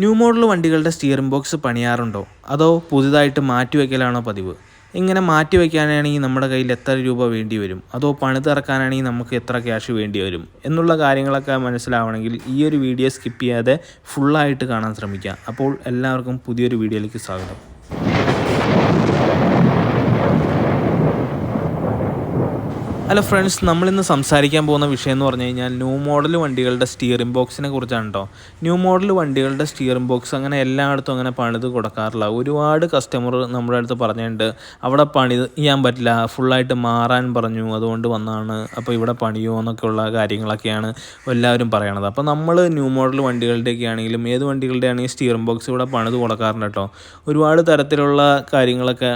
New model വണ്ടികളുടെ steering box പണിയാറുണ്ടോ? അതോ പുതുതായിട്ട് മാറ്റി വയ്ക്കലാണോ പതിവ്? ഇങ്ങനെ മാറ്റി വയ്ക്കാനാണെങ്കിൽ നമ്മുടെ കയ്യിൽ എത്ര രൂപ വേണ്ടി വരും? അതോ പണിതിറക്കാനാണെങ്കിൽ നമുക്ക് എത്ര ക്യാഷ് വേണ്ടി വരും? എന്നുള്ള കാര്യങ്ങളൊക്കെ മനസ്സിലാവണമെങ്കിൽ ഈ ഒരു വീഡിയോ സ്കിപ്പ് ചെയ്യാതെ ഫുള്ളായിട്ട് കാണാൻ ശ്രമിക്കുക അപ്പോൾ എല്ലാവർക്കും പുതിയൊരു വീഡിയോയിലേക്ക് സ്വാഗതം. ഹലോ ഫ്രണ്ട്സ് നമ്മളിന്ന് സംസാരിക്കാൻ പോകുന്ന വിഷയം എന്ന് പറഞ്ഞു കഴിഞ്ഞാൽ ന്യൂ മോഡൽ വണ്ടികളുടെ സ്റ്റിയറിംഗ് ബോക്സിനെ കുറിച്ചാണ് കേട്ടോ ന്യൂ മോഡൽ വണ്ടികളുടെ സ്റ്റിയറിംഗ് ബോക്സ് അങ്ങനെ എല്ലായിടത്തും അങ്ങനെ പണിത് കൊടുക്കാറില്ല. ഒരുപാട് കസ്റ്റമർ നമ്മുടെ അടുത്ത് പറഞ്ഞിട്ടുണ്ട് അവിടെ പണി ചെയ്യാൻ പറ്റില്ല ഫുള്ളായിട്ട് മാറാൻ പറഞ്ഞു അതുകൊണ്ട് വന്നാണ് അപ്പോൾ ഇവിടെ പണിയോ എന്നൊക്കെയുള്ള കാര്യങ്ങളൊക്കെയാണ് എല്ലാവരും പറയണത്. അപ്പോൾ നമ്മൾ ന്യൂ മോഡൽ വണ്ടികളുടെയൊക്കെ ആണെങ്കിലും ഏത് വണ്ടികളുടെ ആണെങ്കിലും സ്റ്റിയറിംഗ് ബോക്സ് ഇവിടെ പണിത് കൊടുക്കാറുണ്ട് കേട്ടോ ഒരുപാട് തരത്തിലുള്ള കാര്യങ്ങളൊക്കെ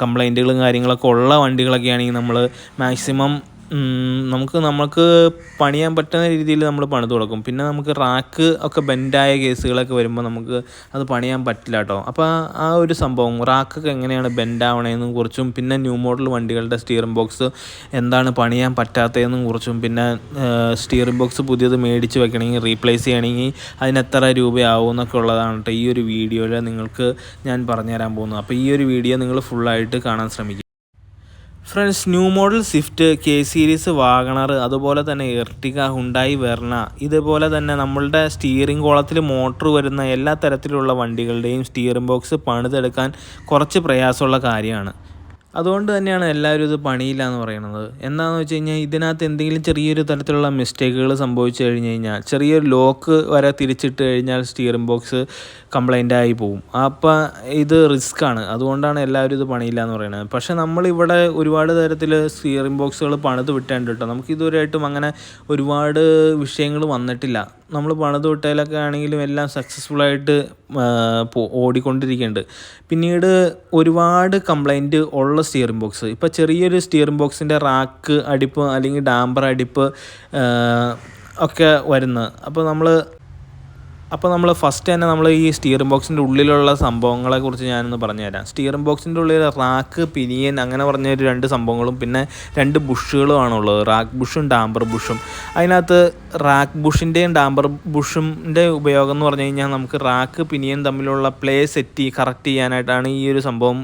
കംപ്ലൈന്റുകളും കാര്യങ്ങളൊക്കെ ഉള്ള വണ്ടികളൊക്കെയാണെങ്കിൽ നമ്മൾ മാക്സിമം നമുക്ക് നമുക്ക് പണിയാൻ പറ്റുന്ന രീതിയിൽ നമ്മൾ പണിത് കൊടുക്കും. പിന്നെ നമുക്ക് റാക്ക് ഒക്കെ ബെൻഡായ കേസുകളൊക്കെ വരുമ്പോൾ നമുക്ക് അത് പണിയാൻ പറ്റില്ല കേട്ടോ അപ്പോൾ ആ ഒരു സംഭവം റാക്കൊക്കെ എങ്ങനെയാണ് ബെൻഡാവണേന്നും കുറിച്ചും പിന്നെ ന്യൂ മോഡൽ വണ്ടികളുടെ സ്റ്റിയറിംഗ് ബോക്സ് എന്താണ് പണിയാൻ പറ്റാത്തതെന്നും കുറിച്ചും പിന്നെ സ്റ്റിയറിംഗ് ബോക്സ് പുതിയത് മേടിച്ച് വെക്കണമെങ്കിൽ റീപ്ലേസ് ചെയ്യണമെങ്കിൽ അതിന് എത്ര രൂപയാവും എന്നൊക്കെ ഉള്ളതാണ് കേട്ടോ ഈ ഒരു വീഡിയോയിൽ നിങ്ങൾക്ക് ഞാൻ പറഞ്ഞുതരാൻ പോകുന്നത്. അപ്പോൾ ഈ ഒരു വീഡിയോ നിങ്ങൾ ഫുള്ളായിട്ട് കാണാൻ ശ്രമിക്കുക. Friends new model Swift K series WagonR അതുപോലെ തന്നെ എർട്ടിക ഹുണ്ടായി വെർണ ഇതുപോലെ തന്നെ നമ്മളുടെ സ്റ്റിയറിംഗ് കോളത്തിൽ മോട്ടർ വരുന്ന എല്ലാ തരത്തിലുള്ള വണ്ടികളുടെയും സ്റ്റിയറിംഗ് ബോക്സ് പണിതെടുക്കാൻ കുറച്ച് പ്രയാസമുള്ള കാര്യമാണ്. അതുകൊണ്ട് തന്നെയാണ് എല്ലാവരും ഇത് പണിയില്ല എന്ന് പറയുന്നത് എന്താണെന്ന് വെച്ച് കഴിഞ്ഞാൽ ഇതിനകത്ത് എന്തെങ്കിലും ചെറിയൊരു തരത്തിലുള്ള മിസ്റ്റേക്കുകൾ സംഭവിച്ചു കഴിഞ്ഞ് കഴിഞ്ഞാൽ ചെറിയൊരു ലോക്ക് വരെ തിരിച്ചിട്ട് കഴിഞ്ഞാൽ സ്റ്റിയറിംഗ് ബോക്സ് കംപ്ലൈന്റ് ആയി പോവും. അപ്പം ഇത് റിസ്ക് ആണ്. അതുകൊണ്ടാണ് എല്ലാവരും ഇത് പണിയില്ല എന്ന് പറയുന്നത് പക്ഷേ നമ്മളിവിടെ ഒരുപാട് തരത്തിൽ സ്റ്റിയറിംഗ് ബോക്സുകൾ പണിത് വിട്ടേണ്ടിട്ടോ നമുക്ക് ഇതുവരെയായിട്ടും അങ്ങനെ ഒരുപാട് വിഷയങ്ങൾ വന്നിട്ടില്ല. നമ്മൾ പണിത് വിട്ടതിലൊക്കെ ആണെങ്കിലും എല്ലാം സക്സസ്ഫുൾ ആയിട്ട് ഓടിക്കൊണ്ടിരിക്കുന്നുണ്ട്. പിന്നീട് ഒരുപാട് കംപ്ലൈന്റ് ഉള്ള സ്റ്റിയറിംഗ് ബോക്സ് ഇപ്പോൾ ചെറിയൊരു സ്റ്റിയറിംഗ് ബോക്സിന്റെ റാക്ക് അടിപ്പ് അല്ലെങ്കിൽ ഡാംബർ അടിപ്പ് ഒക്കെ വരുന്നത് അപ്പോൾ നമ്മൾ അപ്പോൾ നമ്മൾ ഫസ്റ്റ് തന്നെ നമ്മൾ ഈ സ്റ്റിയറിംഗ് ബോക്സിന്റെ ഉള്ളിലുള്ള സംഭവങ്ങളെക്കുറിച്ച് ഞാനൊന്ന് പറഞ്ഞുതരാം. സ്റ്റിയറിംഗ് ബോക്സിന്റെ ഉള്ളിൽ റാക്ക് പിനിയൻ അങ്ങനെ പറഞ്ഞ രണ്ട് സംഭവങ്ങളും പിന്നെ രണ്ട് ബുഷുകളുമാണ് ഉള്ളത് റാക്ക് ബുഷും ഡാംബർ ബുഷും അതിനകത്ത് റാക്ക് ബുഷിന്റെയും ഡാംബർ ബുഷിന്റെ ഉപയോഗം എന്ന് പറഞ്ഞു കഴിഞ്ഞാൽ നമുക്ക് റാക്ക് പിനിയൻ തമ്മിലുള്ള പ്ലേ സെറ്റ് കറക്റ്റ് ചെയ്യാനായിട്ടാണ് ഈ ഒരു സംഭവം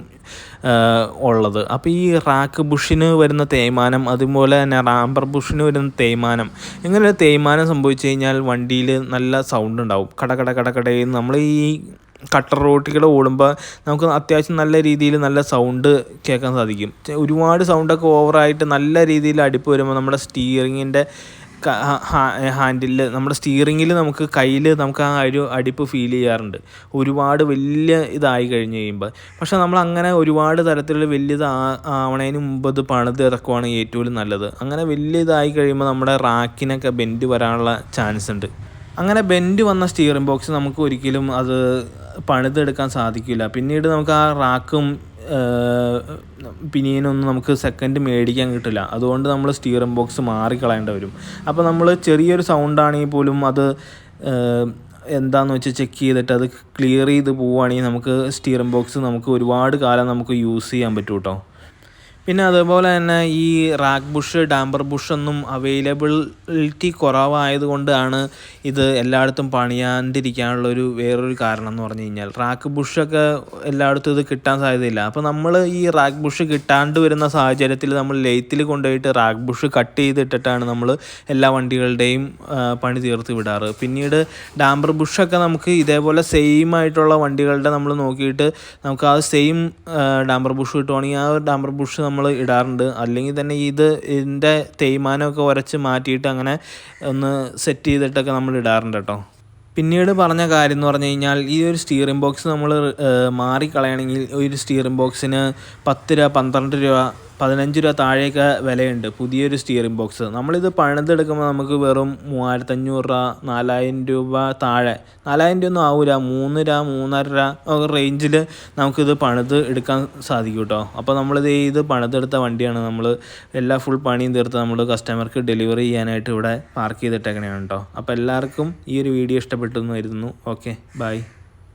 ഉള്ളത്. അപ്പോൾ ഈ റാക്ക് ബുഷിന് വരുന്ന തേയ്മാനം അതുപോലെ തന്നെ റാമ്പർ ബുഷിന് വരുന്ന തേയ്മാനം ഇങ്ങനെ തേയ്മാനം സംഭവിച്ചു കഴിഞ്ഞാൽ വണ്ടിയിൽ നല്ല സൗണ്ട് ഉണ്ടാവും. കട കട കട നമ്മൾ ഈ കട്ടർ റോട്ടിലൂടെ ഓടുമ്പോൾ നമുക്ക് അത്യാവശ്യം നല്ല രീതിയിൽ നല്ല സൗണ്ട് കേൾക്കാൻ സാധിക്കും. ഒരുപാട് സൗണ്ടൊക്കെ ഓവറായിട്ട് നല്ല രീതിയിൽ അടുപ്പ് വരുമ്പോൾ നമ്മുടെ സ്റ്റീറിങ്ങിന്റെ ഹാൻഡിൽ നമ്മുടെ സ്റ്റിയറിങ്ങിൽ നമുക്ക് കയ്യിൽ നമുക്ക് ആ ഒരു അടിപ്പ് ഫീൽ ചെയ്യാറുണ്ട്. ഒരുപാട് വലിയ ഇതായി കഴിഞ്ഞ് കഴിയുമ്പോൾ പക്ഷേ നമ്മൾ അങ്ങനെ ഒരുപാട് തരത്തിലുള്ള വലിയത് ആവണതിന് മുമ്പ് അത് പണിത് ഇറക്കുവാണ് ഏറ്റവും നല്ലത്. അങ്ങനെ വലിയ ഇതായി കഴിയുമ്പോൾ നമ്മുടെ റാക്കിനൊക്കെ ബെൻഡ് വരാനുള്ള ചാൻസ് ഉണ്ട്. അങ്ങനെ ബെൻഡ് വന്ന സ്റ്റിയറിംഗ് ബോക്സ് നമുക്ക് ഒരിക്കലും അത് പണിതെടുക്കാൻ സാധിക്കില്ല. പിന്നീട് നമുക്ക് ആ റാക്കും പിനിയനൊന്നും നമുക്ക് സെക്കൻഡ് മേടിക്കാൻ കിട്ടില്ല. അതുകൊണ്ട് നമ്മൾ സ്റ്റിയറിംഗ് ബോക്സ് മാറിക്കളയേണ്ടി വരും. അപ്പോൾ നമ്മൾ ചെറിയൊരു സൗണ്ട് ആണെങ്കിൽ പോലും അത് എന്താന്ന് വെച്ചാൽ ചെക്ക് ചെയ്തിട്ട് അത് ക്ലിയർ ചെയ്ത് പോവുകയാണെങ്കിൽ നമുക്ക് സ്റ്റിയറിംഗ് ബോക്സ് നമുക്ക് ഒരുപാട് കാലം നമുക്ക് യൂസ് ചെയ്യാൻ പറ്റും കേട്ടോ പിന്നെ അതുപോലെ തന്നെ ഈ റാക്ക് ബുഷ് ഡാംബർ ബുഷ് ഒന്നും അവൈലബിലിറ്റി കുറവായതുകൊണ്ടാണ് ഇത് എല്ലായിടത്തും പണിയാണ്ടിരിക്കാനുള്ള ഒരു വേറൊരു കാരണം എന്ന് പറഞ്ഞു കഴിഞ്ഞാൽ. റാക്ക് ബുഷൊക്കെ എല്ലായിടത്തും ഇത് കിട്ടാൻ സാധ്യതയില്ല. അപ്പോൾ നമ്മൾ ഈ റാക്ക് ബുഷ് കിട്ടാണ്ട് വരുന്ന സാഹചര്യത്തിൽ നമ്മൾ ലെയ്ത്തിൽ കൊണ്ടുപോയിട്ട് റാക്ക് ബുഷ് കട്ട് ചെയ്തിട്ടിട്ടാണ് നമ്മൾ എല്ലാ വണ്ടികളുടെയും പണി തീർത്ത് വിടാറ്. പിന്നീട് ഡാംബർ ബുഷൊക്കെ നമുക്ക് ഇതേപോലെ സെയിം ആയിട്ടുള്ള വണ്ടികളുടെ നമ്മൾ നോക്കിയിട്ട് നമുക്ക് ആ സെയിം ഡാംബർ ബുഷ് കിട്ടുവാണെങ്കിൽ ആ ഡാംബർ ബുഷ് നമ്മൾ ഇടാറുണ്ട്. അല്ലെങ്കിൽ തന്നെ ഇത് ഇതിന്റെ തേയ്മാനമൊക്കെ ഉരച്ച് മാറ്റിയിട്ട് അങ്ങനെ ഒന്ന് സെറ്റ് ചെയ്തിട്ടൊക്കെ നമ്മൾ ഇടാറുണ്ട് കേട്ടോ. പിന്നീട് പറഞ്ഞ കാര്യം എന്ന് പറഞ്ഞു കഴിഞ്ഞാൽ ഈ ഒരു സ്റ്റിയറിംഗ് ബോക്സ് നമ്മൾ മാറിക്കളയണമെങ്കിൽ ഒരു സ്റ്റിയറിംഗ് ബോക്സിന് പത്ത് രൂപ പന്ത്രണ്ട് രൂപ പതിനഞ്ച് രൂപ താഴെയൊക്കെ വിലയുണ്ട്. പുതിയൊരു സ്റ്റിയറിംഗ് ബോക്സ് നമ്മളിത് പണിതെടുക്കുമ്പോൾ നമുക്ക് വെറും മൂവായിരത്തഞ്ഞൂറ് രൂപ നാലായിരം രൂപ താഴെ. നാലായിരം രൂപ ഒന്നും ആവില്ല മൂന്ന് രൂപ മൂന്നര രൂപ റേഞ്ചിൽ നമുക്കിത് പണിത് എടുക്കാൻ സാധിക്കും കേട്ടോ. അപ്പോൾ നമ്മളിത് ഇത് പണിതെടുത്ത വണ്ടിയാണ് നമ്മൾ എല്ലാ ഫുൾ പണിയും തീർത്ത് നമ്മൾ കസ്റ്റമർക്ക് ഡെലിവറി ചെയ്യാനായിട്ട് ഇവിടെ പാർക്ക് ചെയ്തിട്ടേക്കണേ കേട്ടോ. അപ്പോൾ എല്ലാവർക്കും ഈ ഒരു വീഡിയോ ഇഷ്ടപ്പെട്ടു എന്ന് വരുന്നു ഓക്കെ ബൈ